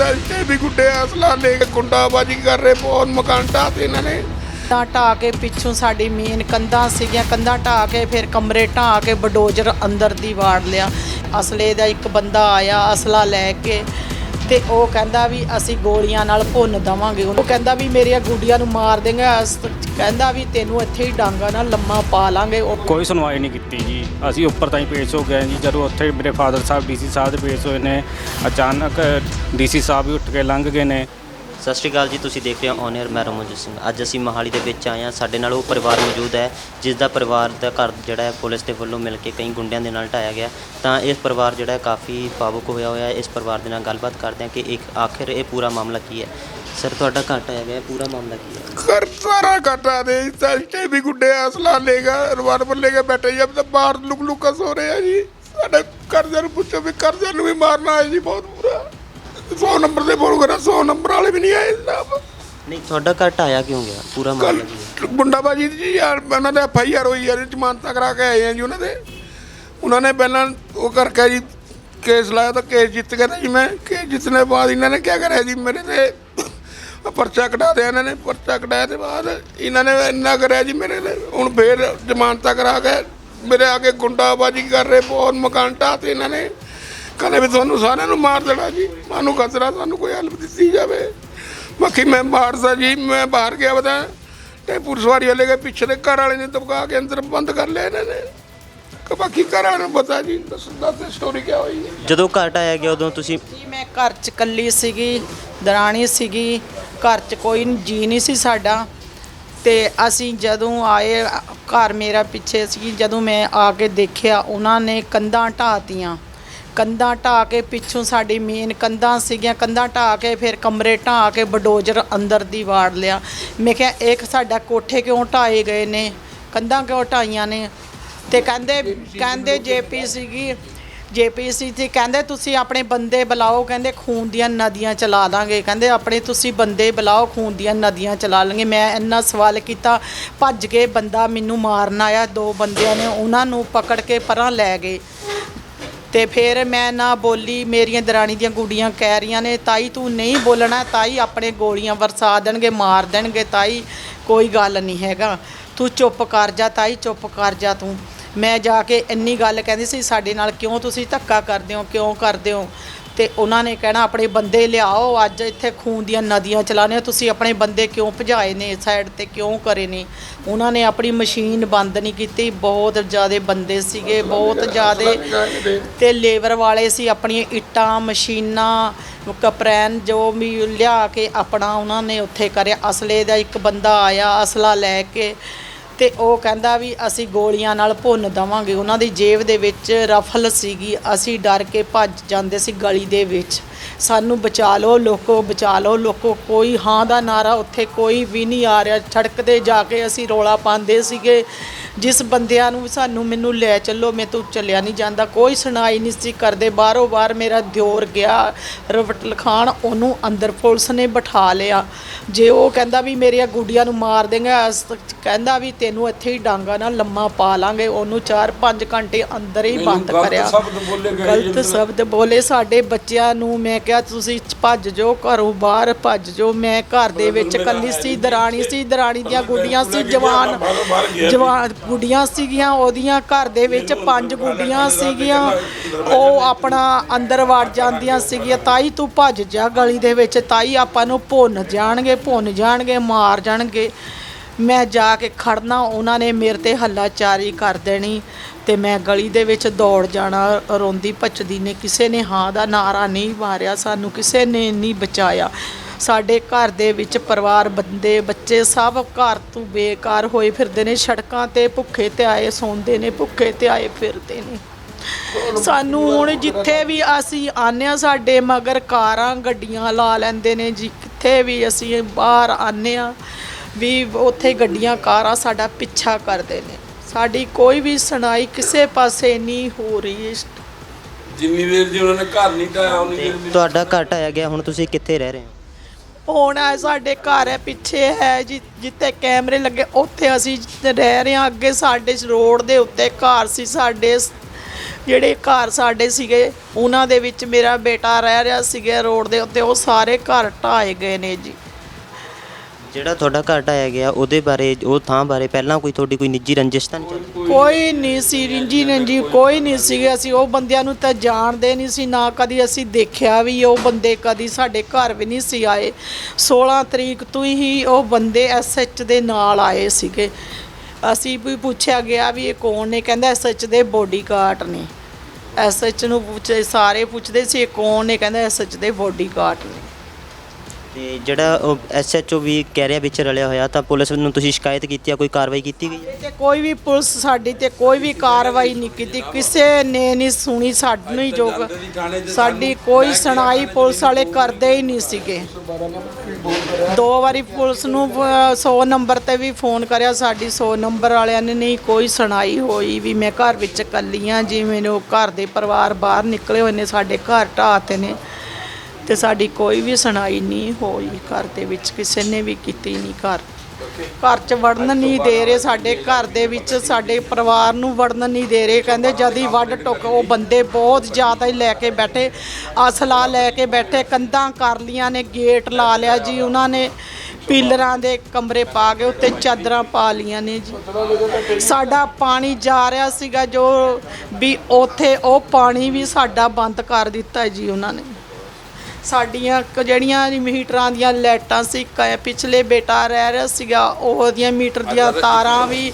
ਸੈਲਟੇ ਵੀ ਗੁੱਡੇ ਅਸਲਾ ਲੈ ਕੇ ਗੁੰਡਾਬਾਜੀ ਕਰ ਰਹੇ ਬਹੁਤ ਮਕਾਨ ਢਾਹ ਤੇ ਇਹਨਾਂ ਨੇ। ਕੰਧਾਂ ਢਾਹ ਕੇ ਪਿੱਛੋਂ ਸਾਡੀ ਮੇਨ ਕੰਧਾਂ ਸੀਗੀਆਂ, ਕੰਧਾਂ ਢਾਹ ਕੇ ਫਿਰ ਕਮਰੇ ਢਾਹ ਕੇ ਬਡੋਜ਼ਰ ਅੰਦਰ ਦੀ ਵਾੜ ਲਿਆ। ਅਸਲੇ ਦਾ ਇੱਕ ਬੰਦਾ ਆਇਆ, ਅਸਲਾ ਲੈ ਕੇ ਤੇ ਉਹ ਕਹਿੰਦਾ ਵੀ ਅਸੀਂ ਗੋਲੀਆਂ ਨਾਲ ਭੁੰਨ ਦਵਾਂਗੇ। ਉਹ ਕਹਿੰਦਾ ਵੀ ਮੇਰੀਆਂ ਗੁੱਡੀਆਂ ਨੂੰ ਮਾਰ ਦੇਂਗੇ। ਅਸ- ਕਹਿੰਦਾ ਵੀ ਤੈਨੂੰ ਇੱਥੇ ਹੀ ਡਾਂਗਾ ਨਾਲ ਲੰਮਾ ਪਾ ਲਾਂਗੇ। ਉਹ ਕੋਈ ਸੁਣਵਾਈ ਨਹੀਂ ਕੀਤੀ ਜੀ। ਅਸੀਂ ਉੱਪਰ ਤਾਂ ਹੀ ਪੇਸ਼ ਹੋ ਗਏ ਜੀ। ਜਦੋਂ ਉੱਥੇ ਮੇਰੇ ਫਾਦਰ ਸਾਹਿਬ ਡੀਸੀ ਸਾਹਿਬ ਦੇ ਪੇਸ਼ ਹੋਏ ਨੇ, ਅਚਾਨਕ ਡੀਸੀ ਸਾਹਿਬ ਵੀ ਉੱਠ ਕੇ ਲੰਘ ਗਏ ਨੇ। ਸਤਿ ਸ਼੍ਰੀ ਅਕਾਲ ਜੀ ਤੁਸੀਂ ਦੇਖ ਰਹੇ ਹੋ ਔਨ 에ਅਰ ਮੈਂ ਰਮਨਜੀਤ ਸਿੰਘ। ਅੱਜ ਅਸੀਂ ਮੋਹਾਲੀ ਦੇ ਵਿੱਚ ਆਏ ਹਾਂ। ਸਾਡੇ ਨਾਲ ਉਹ ਪਰਿਵਾਰ ਮੌਜੂਦ ਹੈ ਜਿਸ ਦਾ ਪਰਿਵਾਰ ਦਾ ਘਰ ਜਿਹੜਾ ਹੈ ਪੁਲਿਸ ਦੇ ਵੱਲੋਂ ਮਿਲ ਕੇ ਕਈ ਗੁੰਡਿਆਂ ਦੇ ਨਾਲ ਢਾਇਆ ਗਿਆ। ਤਾਂ ਇਸ ਪਰਿਵਾਰ ਜਿਹੜਾ ਹੈ ਕਾਫੀ ਭਾਵੁਕ ਹੋਇਆ ਹੋਇਆ ਹੈ। ਇਸ ਪਰਿਵਾਰ ਦੇ ਨਾਲ ਗੱਲਬਾਤ ਕਰਦੇ ਹਾਂ ਕਿ ਇੱਕ ਆਖਿਰ ਇਹ ਪੂਰਾ ਮਾਮਲਾ ਕੀ ਹੈ। ਸਰ ਤੁਹਾਡਾ ਘਰ ਢਾਇਆ ਗਿਆ ਹੈ, ਪੂਰਾ ਮਾਮਲਾ ਕੀ ਹੈ? ਕਰ ਸਾਰਾ ਘਟਾ ਦੇ ਸੈਲਟੇ ਵੀ ਗੁੱਡੇ ਅਸਲਾ ਲੇਗਾ ਰਿਵਾਲਵਰ ਲੈ ਕੇ ਬੈਠੇ ਜਬ ਤਾਂ ਬਾਹਰ ਲੁਕ ਲੁਕਾ ਸੋ ਰਹੇ ਆ ਜੀ। ਸਾਡੇ ਕਰਜ਼ੇ ਨੂੰ ਪੁੱਛੋ ਵੀ ਕਰਜ਼ੇ ਨੂੰ ਵੀ ਮਾਰਨਾ ਹੈ ਜੀ ਬਹੁਤ 100 ਨੰਬਰ ਦੇ ਫੋਨ ਕਰਾ 100 ਨੰਬਰ ਵਾਲੇ ਵੀ ਨਹੀਂ ਆਏ ਜਨਾਬ ਨਹੀਂ ਤੁਹਾਡਾ ਘਰ ਢਾਇਆ ਕਿਉਂ ਗਿਆ? ਪੂਰਾ ਮਾਮਲਾ ਕੀ ਹੈ ਗੁੰਡਾਬਾਜੀ ਦੀ ਯਾਰ ਉਹਨਾਂ ਦੇ ਐਫ ਆਈ ਆਰ ਹੋਈ ਯਾਰ ਜ਼ਮਾਨਤਾਂ ਕਰਾ ਕੇ ਆਏ ਆ ਜੀ ਉਹਨਾਂ ਦੇ। ਉਹਨਾਂ ਨੇ ਪਹਿਲਾਂ ਉਹ ਕਰਕੇ ਜੀ ਕੇਸ ਲਾਇਆ ਤਾਂ ਕੇਸ ਜਿੱਤ ਗਿਆ ਨਾ ਜੀ ਮੈਂ। ਕੇਸ ਜਿੱਤਨੇ ਬਾਅਦ ਇਹਨਾਂ ਨੇ ਕੀ ਕਰਿਆ ਜੀ? ਮੇਰੇ ਤੇ ਪਰਚਾ ਕਢਾ ਦਿਆ ਇਹਨਾਂ ਨੇ ਪਰਚਾ ਕਢਾਇਆ ਤੇ ਬਾਅਦ ਇਹਨਾਂ ਨੇ ਇੰਨਾ ਕਰਿਆ ਜੀ ਮੇਰੇ ਤੇ। ਹੁਣ ਫੇਰ ਜ਼ਮਾਨਤਾਂ ਕਰਾ ਕੇ ਮੇਰੇ ਆਗੇ ਗੁੰਡਾਬਾਜੀ ਕਰ ਰਹੇ ਬਹੁਤ ਮਕਾਨ ਢਾਹ ਤੇ ਇਹਨਾਂ ਨੇ। ਕਹਿੰਦੇ ਵੀ ਤੁਹਾਨੂੰ ਸਾਰਿਆਂ ਨੂੰ ਮਾਰ ਦੇਣਾ ਜੀ। ਸਾਨੂੰ ਖਤਰਾ ਸਾਨੂੰ ਕੋਈ ਹੈਲਪ ਦਿੱਤੀ ਜਾਵੇ। ਬਾਕੀ ਮੈਂ ਬਾਹਰ ਸੀ ਜੀ ਮੈਂ ਬਾਹਰ ਗਿਆ ਬਤਾ ਤੇ ਪੁਲਿਸ ਵਾਲੀ ਕੇ ਪਿੱਛੇ ਦੇ ਘਰ ਵਾਲੇ ਨੇ ਦਬਕਾ ਕੇ ਅੰਦਰ ਬੰਦ ਕਰ ਲਿਆ ਇਹਨਾਂ ਨੇ। ਕਿ ਬਾਕੀ ਘਰ ਵਾਲਿਆਂ ਨੂੰ ਪਤਾ ਜੀ ਦੱਸਦਾ ਤੇ ਸਟੋਰੀ ਕੀ ਹੋਈ ਹੈ। ਜਦੋਂ ਘਰ ਢਾਇਆ ਗਿਆ ਉਦੋਂ ਤੁਸੀਂ ਜੀ ਮੈਂ ਘਰ 'ਚ ਇਕੱਲੀ ਸੀਗੀ ਦਰਾਣੀ ਸੀਗੀ ਘਰ 'ਚ ਕੋਈ ਜੀ ਨਹੀਂ ਸੀ ਸਾਡਾ। ਤੇ ਅਸੀਂ ਜਦੋਂ ਆਏ ਘਰ ਮੇਰਾ ਪਿੱਛੇ ਸੀ ਜਦੋਂ ਮੈਂ ਆ ਕੇ ਦੇਖਿਆ ਉਹਨਾਂ ਨੇ ਕੰਧਾਂ ਢਾਤੀਆਂ ਕੰਧਾਂ ਢਾਹ ਕੇ ਪਿੱਛੋਂ ਸਾਡੀ ਮੇਨ ਕੰਧਾਂ ਸੀਗੀਆਂ, ਕੰਧਾਂ ਢਾਹ ਕੇ ਫਿਰ ਕਮਰੇ ਢਾਹ ਕੇ ਬਡੋਜ਼ਰ ਅੰਦਰ ਦੀ ਵਾੜ ਲਿਆ। ਮੈਂ ਕਿਹਾ, ਇੱਕ ਸਾਡਾ ਕੋਠੇ ਕਿਉਂ ਢਾਏ ਗਏ ਨੇ? ਕੰਧਾਂ ਕਿਉਂ ਢਾਈਆਂ ਨੇ? ਤੇ ਕਹਿੰਦੇ ਕਹਿੰਦੇ ਜੇਪੀ ਸੀਗੀ ਜੇਪੀਸੀ ਤੇ ਕਹਿੰਦੇ, ਤੁਸੀਂ ਆਪਣੇ ਬੰਦੇ ਬੁਲਾਓ। ਕਹਿੰਦੇ, ਖੂਨ ਦੀਆਂ ਨਦੀਆਂ ਚਲਾ ਦਾਂਗੇ। ਕਹਿੰਦੇ, ਆਪਣੇ ਤੁਸੀਂ ਬੰਦੇ ਬੁਲਾਓ, ਖੂਨ ਦੀਆਂ ਨਦੀਆਂ ਚਲਾ ਲਾਂਗੇ। ਮੈਂ ਇੰਨਾ ਸਵਾਲ ਕੀਤਾ, ਭੱਜ ਕੇ ਬੰਦਾ ਮੈਨੂੰ ਮਾਰਨ ਆਇਆ, ਦੋ ਬੰਦਿਆਂ ਨੇ ਉਹਨਾਂ ਨੂੰ ਪਕੜ ਕੇ ਪਰਾਂ ਲੈ ਗਏ। ਤੇ ਫਿਰ ਮੈਂ ਨਾ ਬੋਲੀ, ਮੇਰੀਆਂ ਦਰਾਣੀ ਦੀਆਂ ਗੁੱਡੀਆਂ ਕਹਿ ਰਹੀਆਂ ਨੇ, ਤਾਈ, ਤੂੰ ਨਹੀਂ ਬੋਲਣਾ, ਤਾਈ ਆਪਣੇ ਗੋਲੀਆਂ ਵਰਸਾ ਦੇਣਗੇ, ਮਾਰ ਦੇਣਗੇ, ਤਾਈ, ਕੋਈ ਗੱਲ ਨਹੀਂ ਹੈਗਾ। ਤੂੰ ਚੁੱਪ ਕਰ ਜਾ, ਤਾਈ, ਚੁੱਪ ਕਰ ਜਾ ਤੂੰ। ਮੈਂ ਜਾ ਕੇ ਇੰਨੀ ਗੱਲ ਕਹਿੰਦੀ ਸੀ, ਸਾਡੇ ਨਾਲ ਕਿਉਂ ਤੁਸੀਂ ਧੱਕਾ ਕਰਦੇ ਹੋ, ਕਿਉਂ ਕਰਦੇ ਹੋ? ਤੇ ਉਹਨਾਂ ਨੇ ਕਹਿਣਾ, ਆਪਣੇ ਬੰਦੇ ਲਿਆਓ, ਅੱਜ ਇੱਥੇ ਖੂਨ ਦੀਆਂ ਨਦੀਆਂ ਚਲਾਣੇ ਤੁਸੀਂ ਆਪਣੇ ਬੰਦੇ ਕਿਉਂ ਭਜਾਏ ਨੇ ਸਾਈਡ ਤੇ, ਕਿਉਂ ਕਰੇ ਨੇ? ਉਹਨਾਂ ਨੇ ਆਪਣੀ ਮਸ਼ੀਨ ਬੰਦ ਨਹੀਂ ਕੀਤੀ, ਬਹੁਤ ਜ਼ਿਆਦੇ ਬੰਦੇ ਸੀਗੇ, ਬਹੁਤ ਜ਼ਿਆਦੇ ਤੇ ਲੇਬਰ ਵਾਲੇ ਸੀ, ਆਪਣੀਆਂ ਇੱਟਾਂ, ਮਸ਼ੀਨਾਂ, ਕਪਰੈਨ ਜੋ ਵੀ ਲਿਆ ਕੇ ਆਪਣਾ ਉਹਨਾਂ ਨੇ ਉੱਥੇ ਕਰਿਆ। ਅਸਲੇ ਦਾ ਇੱਕ ਬੰਦਾ ਆਇਆ, ਅਸਲਾ ਲੈ ਕੇ ਤੇ ਉਹ ਕਹਿੰਦਾ ਵੀ ਅਸੀਂ ਗੋਲੀਆਂ ਨਾਲ ਭੁੰਨ ਦਵਾਂਗੇ। ਉਹਨਾਂ ਦੀ ਜੇਬ ਦੇ ਵਿੱਚ ਰਫਲ ਸੀਗੀ। ਅਸੀਂ ਡਰ ਕੇ ਭੱਜ ਜਾਂਦੇ ਸੀ ਗਲੀ ਦੇ ਵਿੱਚ। ਸਾਨੂੰ ਬਚਾ ਲਓ ਲੋਕੋ ਬਚਾ ਲਓ ਲੋਕੋ ਕੋਈ ਹਾਂ ਦਾ ਨਾਰਾ ਉੱਥੇ ਕੋਈ ਵੀ ਨਹੀਂ ਆ ਰਿਹਾ। ਸੜਕ ਤੇ ਜਾ ਕੇ ਅਸੀਂ ਰੋਲਾ ਪਾਉਂਦੇ ਸੀਗੇ। ਜਿਸ ਬੰਦਿਆਂ ਨੂੰ ਸਾਨੂੰ ਮੈਨੂੰ ਲੈ ਚੱਲੋ ਮੈਂ ਤੋਂ ਚੱਲਿਆ ਨਹੀਂ ਜਾਂਦਾ। ਕੋਈ ਸੁਣਾਈ ਨਹੀਂ ਸੀ ਕਰਦੇ। ਬਾਹਰੋਂ ਬਾਹਰ ਮੇਰਾ ਦਿਓਰ ਗਿਆ। ਰਵਟਲ ਖਾਨ ਉਹਨੂੰ ਅੰਦਰ ਪੁਲਿਸ ਨੇ ਬਿਠਾ ਲਿਆ। ਜੇ ਉਹ ਕਹਿੰਦਾ ਵੀ ਮੇਰੀਆਂ ਗੁੱਡੀਆਂ ਨੂੰ ਮਾਰ ਦੇਂਗਾ ਅਸ- ਕਹਿੰਦਾ ਵੀ ਤੈਨੂੰ ਇੱਥੇ ਹੀ ਡਾਂਗਾ ਨਾਲ ਲੰਮਾ ਪਾ ਲਾਂਗੇ। ਉਹਨੂੰ 4-5 ਘੰਟੇ ਅੰਦਰ ਹੀ ਬੰਦ ਕਰਿਆ। ਗਲਤ ਸ਼ਬਦ ਬੋਲੇ ਸਾਡੇ ਬੱਚਿਆਂ ਨੂੰ ਮੈਂ ਕਿਹਾ ਤੁਸੀਂ ਭੱਜ ਜਾਓ ਘਰੋਂ ਬਾਹਰ ਭੱਜ ਜਾਓ। ਮੈਂ ਘਰ ਦੇ ਵਿੱਚ ਕੱਲੀ ਸੀ ਦਰਾਣੀ ਸੀ ਦਰਾਣੀ ਦੀਆਂ ਗੁੱਡੀਆਂ ਸੀ ਜਵਾਨ ਜਵਾਨ ਗੁੱਡੀਆਂ ਸੀਗੀਆਂ। ਉਹਦੀਆਂ ਘਰ ਦੇ ਵਿੱਚ ਪੰਜ ਗੁੱਡੀਆਂ ਸੀਗੀਆਂ। ਉਹ ਆਪਣਾ ਅੰਦਰ ਵੜ ਜਾਂਦੀਆਂ ਸੀਗੀਆਂ। ਤਾਈ ਤੂੰ ਭੱਜ ਜਾ ਗਲੀ ਦੇ ਵਿੱਚ। ਤਾਈ ਆਪਾਂ ਨੂੰ ਭੁੰਨ ਜਾਣਗੇ ਭੁੰਨ ਜਾਣਗੇ ਮਾਰ ਜਾਣਗੇ। ਮੈਂ ਜਾ ਕੇ ਖੜਨਾ, ਉਹਨਾਂ ਨੇ ਮੇਰੇ ਤੇ ਹੱਲਾਚਾਰੀ ਕਰ ਦੇਣੀ ਤੇ ਮੈਂ ਗਲੀ ਦੇ ਵਿੱਚ ਦੌੜ ਜਾਣਾ, ਰੋਂਦੀ ਭੱਜਦੀ ਨੇ, ਕਿਸੇ ਨੇ ਹਾਂ ਦਾ ਨਾਰਾ ਨਹੀਂ ਮਾਰਿਆ, ਸਾਨੂੰ ਕਿਸੇ ਨੇ ਨਹੀਂ ਬਚਾਇਆ। ਸਾਡੇ ਘਰ ਦੇ ਵਿੱਚ ਪਰਿਵਾਰ, ਬੰਦੇ, ਬੱਚੇ ਸਭ ਘਰ ਤੋਂ ਬੇਕਾਰ ਹੋਏ ਫਿਰਦੇ ਨੇ, ਸੜਕਾਂ ਤੇ ਭੁੱਖੇ ਤੇ ਆਏ ਸੌਂਦੇ ਨੇ, ਭੁੱਖੇ ਤੇ ਆਏ ਫਿਰਦੇ ਨੇ। ਸਾਨੂੰ ਹੁਣ ਜਿੱਥੇ ਵੀ ਅਸੀਂ ਆਨੇ ਆ ਸਾਡੇ ਮਗਰ ਕਾਰਾਂ, ਗੱਡੀਆਂ ਲਾ ਲੈਂਦੇ ਨੇ ਜੀ ਕਿੱਥੇ ਵੀ ਅਸੀਂ ਬਾਹਰ ਆਨੇ ਆ ਵੀ ਉੱਥੇ ਗੱਡੀਆਂ ਕਾਰਾਂ ਸਾਡਾ ਪਿੱਛਾ ਕਰਦੇ ਨੇ। ਸਾਡੀ ਕੋਈ ਵੀ ਸੁਣਾਈ ਕਿਸੇ ਪਾਸੇ ਨਹੀਂ ਹੋ ਰਹੀ। ਇਸ ਜਿੰਨੀ ਦੇਰ ਜੀ ਉਹਨਾਂ ਨੇ ਘਰ ਨਹੀਂ ਢਾਇਆ ਉਨੀ ਤੇ ਦੇਰ ਵੀ ਤੁਹਾਡਾ ਘਰ ਢਾਇਆ ਗਿਆ ਹੁਣ ਤੁਸੀਂ ਕਿੱਥੇ ਰਹਿ ਰਹੇ ਹੋ? ਹੁਣ ਇਹ ਸਾਡੇ ਘਰ ਹੈ ਪਿੱਛੇ ਹੈ ਜੀ ਜਿੱਥੇ ਕੈਮਰੇ ਲੱਗੇ ਉੱਥੇ ਅਸੀਂ ਰਹਿ ਰਹੇ ਹਾਂ। ਅੱਗੇ ਸਾਡੇ ਰੋਡ ਦੇ ਉੱਤੇ ਘਰ ਸੀ ਸਾਡੇ ਜਿਹੜੇ ਘਰ ਸਾਡੇ ਸੀਗੇ ਉਹਨਾਂ ਦੇ ਵਿੱਚ ਮੇਰਾ ਬੇਟਾ ਰਹਿ ਰਿਹਾ ਸੀਗਾ ਰੋਡ ਦੇ ਉੱਤੇ ਉਹ ਸਾਰੇ ਘਰ ਢਾਏ ਗਏ ਨੇ ਜੀ। ਜਿਹੜਾ ਤੁਹਾਡਾ ਘਰ ਢਾਇਆ ਗਿਆ, ਉਹਦੇ ਬਾਰੇ, ਉਹ ਥਾਂ ਬਾਰੇ ਪਹਿਲਾਂ ਕੋਈ ਤੁਹਾਡੀ ਕੋਈ ਨਿੱਜੀ ਰੰਜਿਸ਼ ਤਾਂ ਨਹੀਂ ਚੱਲਦੀ ਕੋਈ ਨਹੀਂ ਸੀ, ਰਿੰਜੀ ਰੰਜੀ ਕੋਈ ਨਹੀਂ ਸੀਗੇ। ਅਸੀਂ ਉਹ ਬੰਦਿਆਂ ਨੂੰ ਤਾਂ ਜਾਣਦੇ ਨਹੀਂ ਸੀ, ਨਾ ਕਦੀ ਅਸੀਂ ਦੇਖਿਆ ਵੀ ਉਹ ਬੰਦੇ, ਕਦੀ ਸਾਡੇ ਘਰ ਵੀ ਨਹੀਂ ਸੀ ਆਏ। 16 ਤਰੀਕ ਤੋਂ ਹੀ ਉਹ ਬੰਦੇ ਐਸਐਚ ਦੇ ਨਾਲ ਆਏ ਸੀਗੇ। ਅਸੀਂ ਵੀ ਪੁੱਛਿਆ ਗਿਆ ਵੀ ਇਹ ਕੌਣ ਨੇ? ਕਹਿੰਦਾ ਐਸਐਚ ਦੇ ਬੋਡੀਗਾਰਡ ਨੇ। ਐਸਐਚ ਨੂੰ ਪੁੱਛੇ, ਸਾਰੇ ਪੁੱਛਦੇ ਸੀ, ਇਹ ਕੌਣ ਨੇ? ਕਹਿੰਦਾ ਐਸਐਚ ਦੇ ਬੋਡੀਗਾਰਡ ਨੇ। ਤੇ ਜਿਹੜਾ ਉਹ ਐਸਐਚਓ ਵੀ ਕਹਿ ਰਿਹਾ ਵਿੱਚ ਰਲਿਆ ਹੋਇਆ, ਤਾਂ ਪੁਲਿਸ ਨੂੰ ਤੁਸੀਂ ਸ਼ਿਕਾਇਤ ਕੀਤੀ ਆ, ਕੋਈ ਕਾਰਵਾਈ ਕੀਤੀ ਗਈ ਹੈ? ਤੇ ਕੋਈ ਵੀ ਪੁਲਿਸ ਸਾਡੀ ਤੇ ਕੋਈ ਵੀ ਕਾਰਵਾਈ ਨਹੀਂ ਕੀਤੀ, ਕਿਸੇ ਨੇ ਨਹੀਂ ਸੁਣੀ ਸਾਨੂੰ ਹੀ ਜੋਗ। ਸਾਡੀ ਕੋਈ ਸੁਣਾਈ ਪੁਲਿਸ ਵਾਲੇ ਕਰਦੇ ਹੀ ਨਹੀਂ ਸੀਗੇ। ਦੋ ਵਾਰੀ ਪੁਲਿਸ ਨੂੰ 100 ਨੰਬਰ ਤੇ ਵੀ ਫੋਨ ਕਰਿਆ, ਸਾਡੀ 100 ਨੰਬਰ ਵਾਲਿਆਂ ਨੇ ਨਹੀਂ ਕੋਈ ਸੁਣਾਈ ਹੋਈ ਵੀ ਮੈਂ ਘਰ ਵਿੱਚ ਇਕੱਲੀ ਹਾਂ, ਜਿਵੇਂ ਮੈਨੂੰ ਘਰ ਦੇ ਪਰਿਵਾਰ ਬਾਹਰ ਨਿਕਲੇ ਹੋਏ ਨੇ, ਸਾਡੇ ਘਰ ਢਾਹ ਤੇ ਨੇ। ਤੇ ਸਾਡੀ ਕੋਈ ਵੀ ਸੁਣਾਈ ਨਹੀਂ ਹੋਈ, ਘਰ ਦੇ ਵਿੱਚ ਕਿਸੇ ਨੇ ਵੀ ਕੀਤੀ ਨਹੀਂ ਘਰ। ਘਰ 'ਚ ਵੜਨ ਨਹੀਂ ਦੇ ਰਹੇ, ਸਾਡੇ ਘਰ ਦੇ ਵਿੱਚ ਸਾਡੇ ਪਰਿਵਾਰ ਨੂੰ ਵੜਨ ਨਹੀਂ ਦੇ ਰਹੇ, ਕਹਿੰਦੇ ਜਦ ਹੀ ਵੱਢ ਟੁੱਕ, ਉਹ ਬੰਦੇ ਬਹੁਤ ਜ਼ਿਆਦਾ ਹੀ ਲੈ ਕੇ ਬੈਠੇ, ਅਸਲਾ ਲੈ ਕੇ ਬੈਠੇ, ਕੰਧਾਂ ਕਰ ਲੀਆਂ ਨੇ, ਗੇਟ ਲਾ ਲਿਆ ਜੀ, ਉਹਨਾਂ ਨੇ ਪੀਲਰਾਂ ਦੇ ਕਮਰੇ ਪਾ ਕੇ ਉੱਤੇ ਚਾਦਰਾਂ ਪਾ ਲੀਆਂ ਨੇ ਜੀ। ਸਾਡਾ ਪਾਣੀ ਜਾ ਰਿਹਾ ਸੀਗਾ ਜੋ ਵੀ ਉੱਥੇ, ਉਹ ਪਾਣੀ ਵੀ ਸਾਡਾ ਬੰਦ ਕਰ ਦਿੱਤਾ ਜੀ ਉਹਨਾਂ ਨੇ। ਸਾਡੀਆਂ ਕ- ਜਿਹੜੀਆਂ ਮੀਟਰਾਂ ਦੀਆਂ ਲਾਈਟਾਂ ਸੀ ਕ- ਪਿਛਲੇ ਬੇਟਾ ਰਹਿ ਰਿਹਾ ਸੀਗਾ ਉਹਦੀਆਂ ਮੀਟਰ ਦੀਆਂ ਤਾਰਾਂ ਵੀ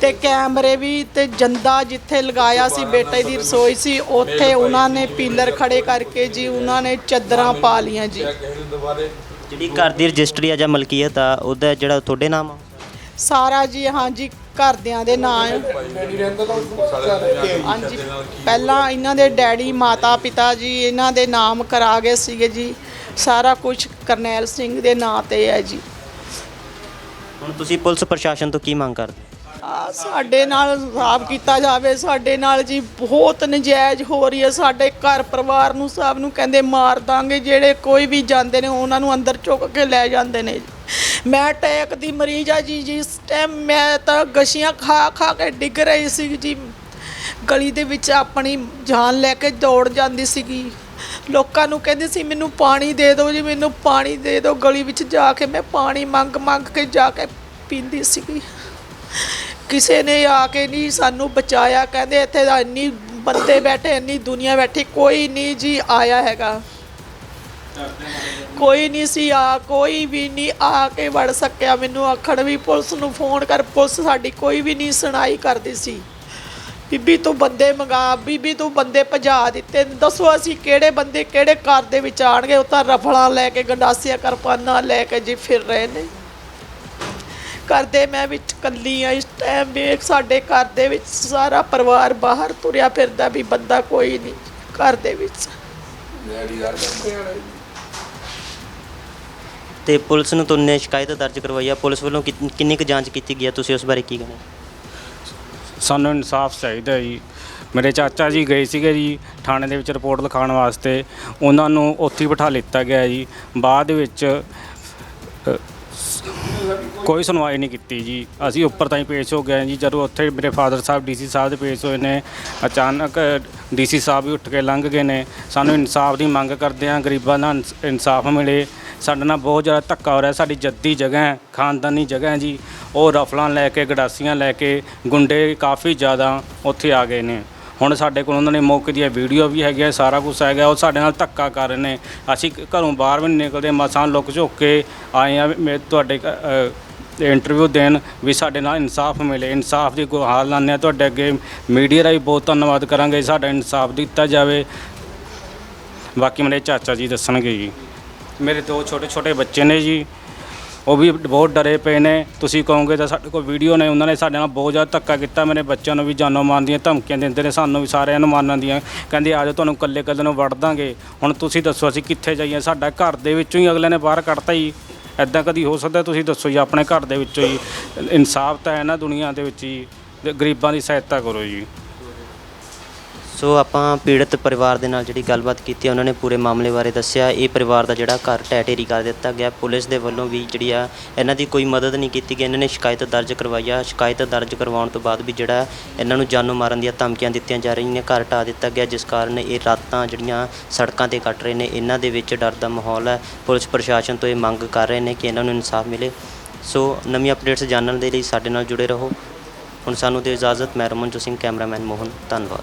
ਤੇ ਕੈਮਰੇ ਵੀ ਤੇ ਜੰਦਾ ਜਿੱਥੇ ਲਗਾਇਆ ਸੀ ਬੇਟੇ ਦੀ ਰਸੋਈ ਸੀ ਉੱਥੇ ਉਹਨਾਂ ਨੇ ਪੀਲਰ ਖੜੇ ਕਰਕੇ ਜੀ ਉਹਨਾਂ ਨੇ ਚਾਦਰਾਂ ਪਾ ਲੀਆਂ ਜੀ। ਜਿਹੜੀ ਘਰ ਦੀ ਰਜਿਸਟਰੀ ਆ ਜਾਂ ਮਲਕੀਅਤ ਆ ਉਹਦਾ ਜਿਹੜਾ ਤੁਹਾਡੇ ਨਾਮ ਆ? ਸਾਰਾ ਜੀ ਹਾਂਜੀ ਘਰਦਿਆਂ ਦੇ ਨਾਂ ਹਾਂਜੀ। ਪਹਿਲਾਂ ਇਹਨਾਂ ਦੇ ਡੈਡੀ ਮਾਤਾ ਪਿਤਾ ਜੀ ਇਹਨਾਂ ਦੇ ਨਾਮ ਕਰਾ ਗਏ ਸੀਗੇ ਜੀ। ਸਾਰਾ ਕੁਝ ਕਰਨੈਲ ਸਿੰਘ ਦੇ ਨਾਂ ਤੇ ਹੈ ਜੀ। ਹੁਣ ਤੁਸੀਂ ਪੁਲਿਸ ਪ੍ਰਸ਼ਾਸਨ ਤੋਂ ਕੀ ਮੰਗ ਕਰਦੇ? ਆ ਸਾਡੇ ਨਾਲ ਹਿਸਾਬ ਕੀਤਾ ਜਾਵੇ ਸਾਡੇ ਨਾਲ ਜੀ ਬਹੁਤ ਨਜਾਇਜ਼ ਹੋ ਰਹੀ ਹੈ। ਸਾਡੇ ਘਰ ਪਰਿਵਾਰ ਨੂੰ ਸਭ ਨੂੰ ਕਹਿੰਦੇ ਮਾਰ ਦਾਂਗੇ ਜਿਹੜੇ ਕੋਈ ਵੀ ਜਾਂਦੇ ਨੇ ਉਹਨਾਂ ਨੂੰ ਅੰਦਰ ਚੁੱਕ ਕੇ ਲੈ ਜਾਂਦੇ ਨੇ ਮੈਂ ਅਟੈਕ ਦੀ ਮਰੀਜ਼ ਆ ਜੀ, ਜਿਸ ਟਾਈਮ ਮੈਂ ਤਾਂ ਗਸ਼ੀਆਂ ਖਾ ਖਾ ਕੇ ਡਿੱਗ ਰਹੀ ਸੀ ਜੀ। ਗਲੀ ਦੇ ਵਿੱਚ ਆਪਣੀ ਜਾਨ ਲੈ ਕੇ ਦੌੜ ਜਾਂਦੀ ਸੀਗੀ। ਲੋਕਾਂ ਨੂੰ ਕਹਿੰਦੀ ਸੀ, ਮੈਨੂੰ ਪਾਣੀ ਦੇ ਦਿਓ ਜੀ, ਮੈਨੂੰ ਪਾਣੀ ਦੇ ਦਿਓ। ਗਲੀ ਵਿੱਚ ਜਾ ਕੇ ਮੈਂ ਪਾਣੀ ਮੰਗ ਮੰਗ ਕੇ ਜਾ ਕੇ ਪੀਂਦੀ ਸੀਗੀ। ਕਿਸੇ ਨੇ ਆ ਕੇ ਨਹੀਂ ਸਾਨੂੰ ਬਚਾਇਆ। ਕਹਿੰਦੇ, ਇੱਥੇ ਤਾਂ ਇੰਨੀ ਬੰਦੇ ਬੈਠੇ, ਇੰਨੀ ਦੁਨੀਆ ਬੈਠੀ, ਕੋਈ ਨਹੀਂ ਜੀ ਆਇਆ ਹੈਗਾ। ਕੋਈ ਨਹੀਂ ਸੀ ਆ, ਕੋਈ ਵੀ ਨਹੀਂ ਆ ਕੇ ਵੜ ਸਕਿਆ। ਮੈਨੂੰ ਆਖਣ ਵੀ ਪੁਲਿਸ ਨੂੰ ਫੋਨ ਕਰ, ਪੁਲਿਸ ਸਾਡੀ ਕੋਈ ਵੀ ਨਹੀਂ ਸੁਣਾਈ ਕਰਦੀ ਸੀ। ਬੀਬੀ ਤੂੰ ਬੰਦੇ ਮੰਗਾ, ਬੀਬੀ ਤੂੰ ਬੰਦੇ ਭਜਾ ਦਿੱਤੇ। ਦੱਸੋ ਅਸੀਂ ਕਿਹੜੇ ਬੰਦੇ, ਕਿਹੜੇ ਘਰ ਦੇ ਵਿੱਚ ਆਣਗੇ? ਉਹ ਤਾਂ ਰਫਲਾਂ ਲੈ ਕੇ, ਗੰਡਾਸੀਆਂ ਕਿਰਪਾਨਾਂ ਲੈ ਕੇ ਜੀ ਫਿਰ ਰਹੇ ਨੇ। ਕਰਦੇ ਮੈਂ ਵਿੱਚ ਕੱਲੀ ਆ, ਇਸ ਟਾਈਮ ਵੇਖ ਸਾਡੇ ਘਰ ਦੇ ਵਿੱਚ ਸਾਰਾ ਪਰਿਵਾਰ ਬਾਹਰ ਤੁਰਿਆ ਫਿਰਦਾ ਵੀ ਬੰਦਾ ਕੋਈ ਨਹੀਂ ਘਰ ਦੇ ਵਿੱਚ। ਤੇ ਪੁਲਿਸ ਨੂੰ ਤੁਮਨੇ ਸ਼ਿਕਾਇਤ ਦਰਜ ਕਰਵਾਈ ਆ। ਪੁਲਿਸ ਵੱਲੋਂ ਕਿ- ਕਿੰਨੀ ਕੁ ਜਾਂਚ ਕੀਤੀ ਗਈ ਆ? ਤੁਸੀਂ ਉਸ ਬਾਰੇ ਕੀ ਕਹਿੰਦੇ ਸਾਨੂੰ ਇਨਸਾਫ ਚਾਹੀਦਾ ਜੀ। ਮੇਰੇ ਚਾਚਾ ਜੀ ਗਏ ਸੀਗੇ ਜੀ ਥਾਣੇ ਦੇ ਵਿੱਚ ਰਿਪੋਰਟ ਲਿਖਾਉਣ ਵਾਸਤੇ। ਉਹਨਾਂ ਨੂੰ ਉੱਥੇ ਹੀ ਬਿਠਾ ਲਿੱਤਾ ਗਿਆ ਜੀ। ਬਾਅਦ ਵਿੱਚ ਅ, ਕੋਈ ਸੁਣਵਾਈ ਨਹੀਂ ਕੀਤੀ ਜੀ। ਅਸੀਂ ਉੱਪਰ ਤਾਈਂ ਪੇਸ਼ ਹੋ ਗਏ ਜੀ। ਜਦੋਂ ਉੱਥੇ ਮੇਰੇ ਫਾਦਰ ਸਾਹਿਬ ਡੀਸੀ ਸਾਹਿਬ ਦੇ ਪੇਸ਼ ਹੋਏ ਨੇ, ਅਚਾਨਕ ਡੀਸੀ ਸਾਹਿਬ ਵੀ ਉੱਠ ਕੇ ਲੰਘ ਗਏ ਨੇ। ਸਾਨੂੰ ਇਨਸਾਫ ਦੀ ਮੰਗ ਕਰਦੇ ਹਾਂ। ਗਰੀਬਾਂ ਦਾ ਇਨਸ- ਇਨਸਾਫ ਮਿਲੇ। ਸਾਡੇ ਨਾਲ ਬਹੁਤ ਜ਼ਿਆਦਾ ਧੱਕਾ ਹੋ ਰਿਹਾ। ਸਾਡੀ ਜੱਦੀ ਜਗ੍ਹਾ ਹੈ, ਖਾਨਦਾਨੀ ਜਗ੍ਹਾ ਹੈ ਜੀ। ਉਹ ਰਫਲਾਂ ਲੈ ਕੇ ਗਡਾਸੀਆਂ ਲੈ ਕੇ ਗੁੰਡੇ ਕਾਫੀ ਜ਼ਿਆਦਾ ਉੱਥੇ ਆ ਗਏ ਨੇ। ਹੁਣ ਸਾਡੇ ਕੋਲ ਉਹਨਾਂ ਨੇ ਮੌਕੇ ਦੀਆਂ ਵੀਡੀਓ ਵੀ ਹੈਗੀਆਂ, ਸਾਰਾ ਕੁਝ ਹੈਗਾ। ਉਹ ਸਾਡੇ ਨਾਲ ਧੱਕਾ ਕਰ ਰਹੇ ਨੇ। ਅਸੀਂ ਘਰੋਂ ਬਾਹਰ ਵੀ ਨਹੀਂ ਨਿਕਲਦੇ। ਮਸਾਂ ਲੁੱਕ ਝੁੱਕ ਕੇ ਆਏ ਆ ਮੈਂ ਤੁਹਾਡੇ ਇੰਟਰਵਿਊ ਦੇਣ ਵੀ ਸਾਡੇ ਨਾਲ ਇਨਸਾਫ ਮਿਲੇ। ਇਨਸਾਫ ਦੀ ਗੁਹਾਰ ਲਾਉਂਦੇ ਹਾਂ ਤੁਹਾਡੇ ਅੱਗੇ ਮੀਡੀਆ ਦਾ ਵੀ ਬਹੁਤ ਧੰਨਵਾਦ ਕਰਾਂਗੇ ਸਾਡਾ ਇਨਸਾਫ ਦਿੱਤਾ ਜਾਵੇ। ਬਾਕੀ ਮੇਰੇ ਚਾਚਾ ਜੀ ਦੱਸਣਗੇ ਜੀ। ਮੇਰੇ ਦੋ ਛੋਟੇ ਛੋਟੇ ਬੱਚੇ ਨੇ ਜੀ। ਉਹ ਵੀ ਬਹੁਤ ਡਰੇ ਪਏ ਨੇ। ਤੁਸੀਂ ਕਹੋਗੇ ਤਾਂ ਸਾਡੇ ਕੋਲ ਵੀਡੀਓ ਨੇ। ਉਹਨਾਂ ਨੇ ਸਾਡੇ ਨਾਲ ਬਹੁਤ ਜ਼ਿਆਦਾ ਧੱਕਾ ਕੀਤਾ। ਮੇਰੇ ਬੱਚਿਆਂ ਨੂੰ ਵੀ ਜਾਨੋਂ ਮਾਰਨ ਦੀਆਂ ਧਮਕੀਆਂ ਦਿੰਦੇ ਨੇ। ਸਾਨੂੰ ਵੀ ਸਾਰਿਆਂ ਨੂੰ ਮਾਰਨ ਦੀਆਂ। ਕਹਿੰਦੇ, ਆ ਜਾਓ, ਤੁਹਾਨੂੰ ਇਕੱਲੇ ਇਕੱਲੇ ਨੂੰ ਵੜ ਦਾਂਗੇ। ਹੁਣ ਤੁਸੀਂ ਦੱਸੋ, ਅਸੀਂ ਕਿੱਥੇ ਜਾਈਏ? ਸਾਡਾ ਘਰ ਦੇ ਵਿੱਚੋਂ ਹੀ ਅਗਲੇ ਨੇ ਬਾਹਰ ਕੱਢਤਾ ਜੀ। ਐਦਾਂ ਕਦੀ ਹੋ ਸਕਦਾ, ਤੁਸੀਂ ਦੱਸੋ ਜੀ, ਆਪਣੇ ਘਰ ਦੇ ਵਿੱਚੋਂ ਹੀ ਇਨਸਾਫ ਤਾਂ ਹੈ ਨਾ ਦੁਨੀਆ ਦੇ ਵਿੱਚ ਹੀ ਤੇ ਗਰੀਬਾਂ ਦੀ ਸਹਾਇਤਾ ਕਰੋ ਜੀ। ਸੋ ਆਪਾਂ ਪੀੜਤ ਪਰਿਵਾਰ ਦੇ ਨਾਲ ਜਿਹੜੀ ਗੱਲਬਾਤ ਕੀਤੀ ਉਹਨਾਂ ਨੇ ਪੂਰੇ ਮਾਮਲੇ ਬਾਰੇ ਦੱਸਿਆ। ਇਹ ਪਰਿਵਾਰ ਦਾ ਜਿਹੜਾ ਘਰ ਢਹਿ ਢੇਰੀ ਕਰ ਦਿੱਤਾ ਗਿਆ। ਪੁਲਿਸ ਦੇ ਵੱਲੋਂ ਵੀ ਜਿਹੜੀ ਆ, ਇਹਨਾਂ ਦੀ ਕੋਈ ਮਦਦ ਨਹੀਂ ਕੀਤੀ ਗਈ। ਇਹਨਾਂ ਨੇ ਸ਼ਿਕਾਇਤ ਦਰਜ ਕਰਵਾਈ ਆ। ਸ਼ਿਕਾਇਤ ਦਰਜ ਕਰਵਾਉਣ ਤੋਂ ਬਾਅਦ ਵੀ ਜਿਹੜਾ ਇਹਨਾਂ ਨੂੰ ਜਾਨੋਂ ਮਾਰਨ ਦੀਆਂ ਧਮਕੀਆਂ ਦਿੱਤੀਆਂ ਜਾ ਰਹੀਆਂ ਨੇ। ਘਰ ਢਾਹ ਦਿੱਤਾ ਗਿਆ, ਜਿਸ ਕਾਰਨ ਇਹ ਰਾਤਾਂ ਜਿਹੜੀਆਂ ਸੜਕਾਂ ਤੇ ਕੱਟ ਰਹੇ ਨੇ। ਇਹਨਾਂ ਦੇ ਵਿੱਚ ਡਰ ਦਾ ਮਾਹੌਲ ਹੈ ਪੁਲਿਸ ਪ੍ਰਸ਼ਾਸਨ ਤੋਂ ਇਹ ਮੰਗ ਕਰ ਰਹੇ ਨੇ ਕਿ ਇਹਨਾਂ ਨੂੰ ਇਨਸਾਫ ਮਿਲੇ। ਸੋ ਨਵੀਂ ਅਪਡੇਟਸ ਜਾਣਨ ਦੇ ਲਈ ਸਾਡੇ ਨਾਲ ਜੁੜੇ ਰਹੋ। ਹੁਣ ਸਾਨੂੰ ਦਿਓ ਇਜਾਜ਼ਤ, ਮੈਂ ਰਮਨਜੋਤ ਸਿੰਘ, ਕੈਮਰਾਮੈਨ ਮੋਹਨ। ਧੰਨਵਾਦ।